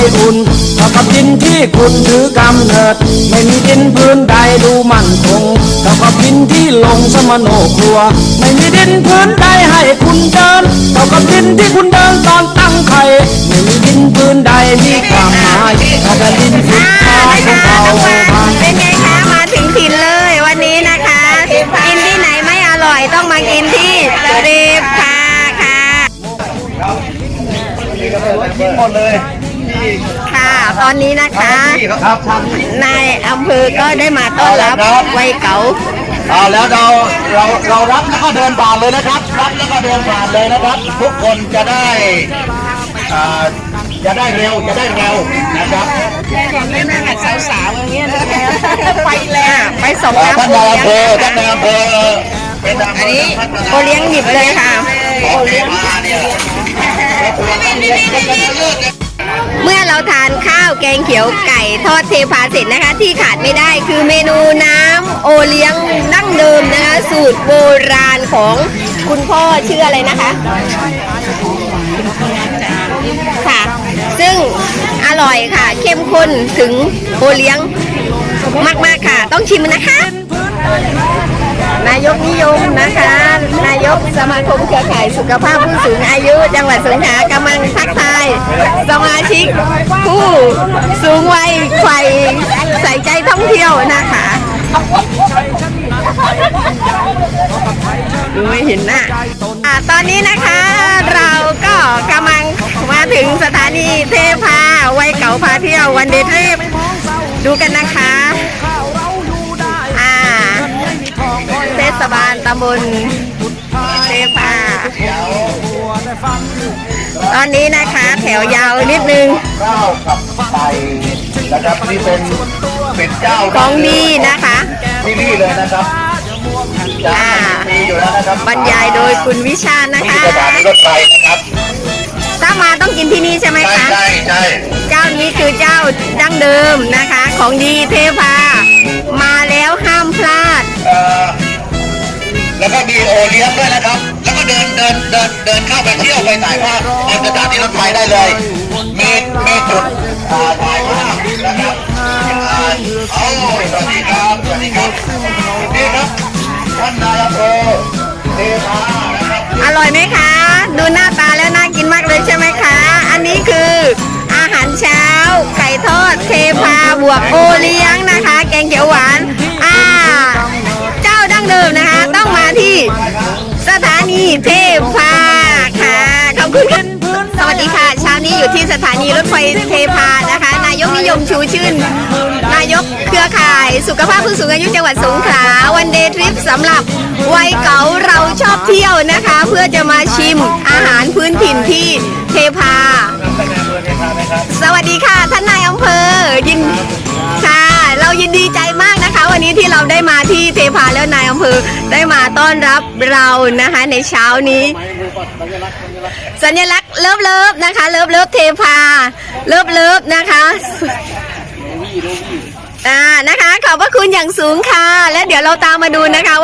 กับดินที่คุณถือกำเนิด ไม่มีดินพื้นใดดูมั่นคงเท่ากับดินที่ลงสมโนครัว ไม่มีดินพื้นใดให้คุณเดินเท่ากับดินที่คุณเดินตอนตั้งไข่ไม่มีดินพื้นใดมีความหมายเท่ากับดินสุดอ่าท้ายของเราน้องฟาเป็นไงคะมาถึงถิ่นเลยวันนี้นะคะกินที่ไหนไม่อร่อยต้องมากินที่รีบพาค่ะกินหมดเลย ค่ะตอนนี้นะคะครับนายอำเภอก็ได้มาต้อนรับไวยเก๋าเอาแล้วเราเราเรารับแล้วก็เดินผ่านเลยนะครับ รับแล้วก็เดินผ่านเลยนะครับ ทุกคนจะได้อ่าจะได้เร็วจะได้เร็วนะครับสาวๆอย่างเงี้ยไปแล้วไปสองอ่าน้ำท่านโอนายเลี้ยอำเภอท่านนายอำเภอเป็นนายอำเภอท่านโอเลี้ยงหยิบเลยค่ะโอเลี้ยงมาเนี่ยควรต้องเลี้ แกงเขียวไก่ทอดเทพาเสร็จนะคะ ที่ขาดไม่ได้คือเมนูน้ำโอเลี้ยงดั้งเดิมนะคะ สูตรโบราณของคุณพ่อชื่ออะไรนะคะค่ะ ซึ่งอร่อยค่ะ เข้มข้นถึงโอเลี้ยงมาก ๆ ค่ะ ต้องชิมนะคะ นายกนิยมนะคะ นายกสมาคมเครือข่ายสุขภาพผู้สูงอายุ จังหวัดสงขลากำลังทักทาย สมาชิกผู้สูงวัยใฝ่ใส่ใจท่องเที่ยวนะคะดูไม่เห็นหน้าอ่าตอนนี้นะคะ เราก็กำลังมาถึงสถานีเทพาวัยเก่าพาเที่ยววันเดทริปดูกันนะคะอ่าเทศบาลตำบลเทพา ตอนนี้นะคะแถวยาวนิดนึงข้าวกับไก่นะครับนี่เป็นเป็นเจ้าของดีนะคะที่นี่เลยนะครับจะอ่ามีอยู่แล้วนะครับบรรยายโดยคุณวิชาญนะที่คะสถานีรถไฟนะครับถ้ามาต้องกินที่นี่ใช่ไหมใช่คะใช่ใช่เจ้านี้คือเจ้าดั้งเดิมนะคะ ของดีเทพามาแล้วห้ามพลาดเอ่อแล้วก็มีโอเลี้ยงด้วยนะครับแล้ว ก็เดินเดินเดินเดินเข้าไปเที่ยวไปถ่ายภาพบนสถานีรถไฟได้เลย มีมีจุดอ่าถ่ายภาพนะครับอ่าเอาสวัสดีครับสวัสดีครับนี่ครับท่านนายอำเทพานะครับอร่อยไหมคะ ดูหน้าตาแล้วน่ากินมากเลยใช่ไหมคะ อันนี้คืออาหารเช้า ไก่ทอดเทพาบวกโอเลีย นีเทพาค่ะขอบคุณค่ะสวัสดีค่ะเช้านี้อยู่ที่สถานีรถไฟเทพานะคะ นายกนิยมชูชื่น นายกเครือข่ายสุขภาพผู้สูงอายุจังหวัดสงขลาวันเดย์ทริปสำหรับวัยเก๋าเราชอบเที่ยวนะคะ เพื่อจะมาชิมอาหารพื้นถิ่นที่เทพา สวัสดีค่ะท่านนายอำเภอยินค่ะ เรายินดีใจมากนะคะ วันนี้ที่เราได้มา และนายอำเภอได้มาต้อนรับเรานะคะในเช้านี้ สัญลักษณ์เลิฟเลิฟนะคะเลิฟเลิฟเทพาเลิฟเลิฟนะคะอ่านะคะขอบพระคุณอย่างสูงค่ะ และเดี๋ยวเราตามมาดูนะคะ